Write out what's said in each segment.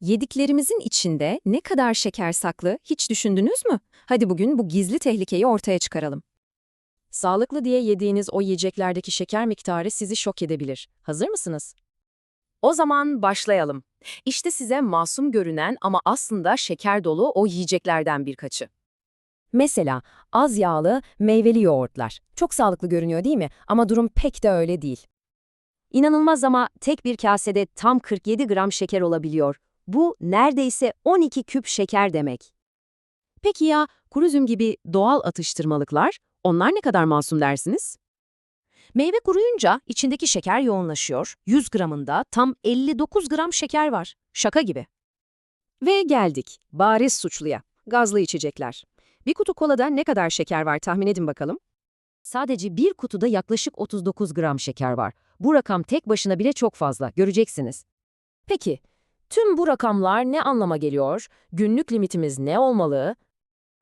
Yediklerimizin içinde ne kadar şeker saklı hiç düşündünüz mü? Hadi bugün bu gizli tehlikeyi ortaya çıkaralım. Sağlıklı diye yediğiniz o yiyeceklerdeki şeker miktarı sizi şok edebilir. Hazır mısınız? O zaman başlayalım. İşte size masum görünen ama aslında şeker dolu o yiyeceklerden birkaçı. Mesela az yağlı, meyveli yoğurtlar. Çok sağlıklı görünüyor değil mi? Ama durum pek de öyle değil. İnanılmaz ama tek bir kasede tam 47 gram şeker olabiliyor. Bu neredeyse 12 küp şeker demek. Peki ya kuru üzüm gibi doğal atıştırmalıklar? Onlar ne kadar masum dersiniz? Meyve kuruyunca içindeki şeker yoğunlaşıyor. 100 gramında tam 59 gram şeker var. Şaka gibi. Ve geldik bariz suçluya. Gazlı içecekler. Bir kutu kolada ne kadar şeker var tahmin edin bakalım. Sadece bir kutuda yaklaşık 39 gram şeker var. Bu rakam tek başına bile çok fazla, göreceksiniz. Peki, tüm bu rakamlar ne anlama geliyor? Günlük limitimiz ne olmalı?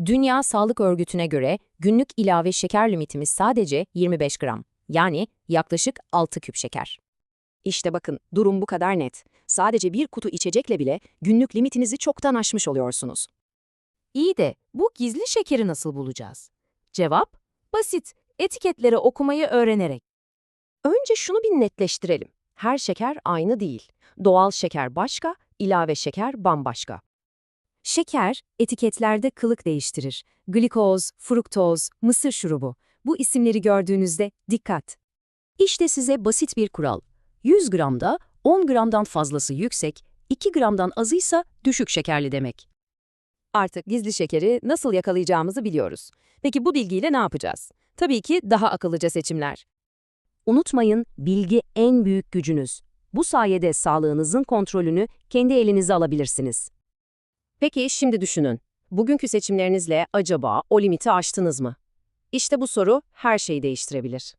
Dünya Sağlık Örgütü'ne göre günlük ilave şeker limitimiz sadece 25 gram. Yani yaklaşık 6 küp şeker. İşte bakın, durum bu kadar net. Sadece bir kutu içecekle bile günlük limitinizi çoktan aşmış oluyorsunuz. İyi de bu gizli şekeri nasıl bulacağız? Cevap, basit. Etiketleri okumayı öğrenerek. Önce şunu bir netleştirelim. Her şeker aynı değil. Doğal şeker başka, ilave şeker bambaşka. Şeker, etiketlerde kılık değiştirir. Glikoz, fruktoz, mısır şurubu. Bu isimleri gördüğünüzde dikkat. İşte size basit bir kural. 100 gramda 10 gramdan fazlası yüksek, 2 gramdan azıysa düşük şekerli demek. Artık gizli şekeri nasıl yakalayacağımızı biliyoruz. Peki bu bilgiyle ne yapacağız? Tabii ki daha akıllıca seçimler. Unutmayın, bilgi en büyük gücünüz. Bu sayede sağlığınızın kontrolünü kendi elinize alabilirsiniz. Peki şimdi düşünün. Bugünkü seçimlerinizle acaba o limiti aştınız mı? İşte bu soru her şeyi değiştirebilir.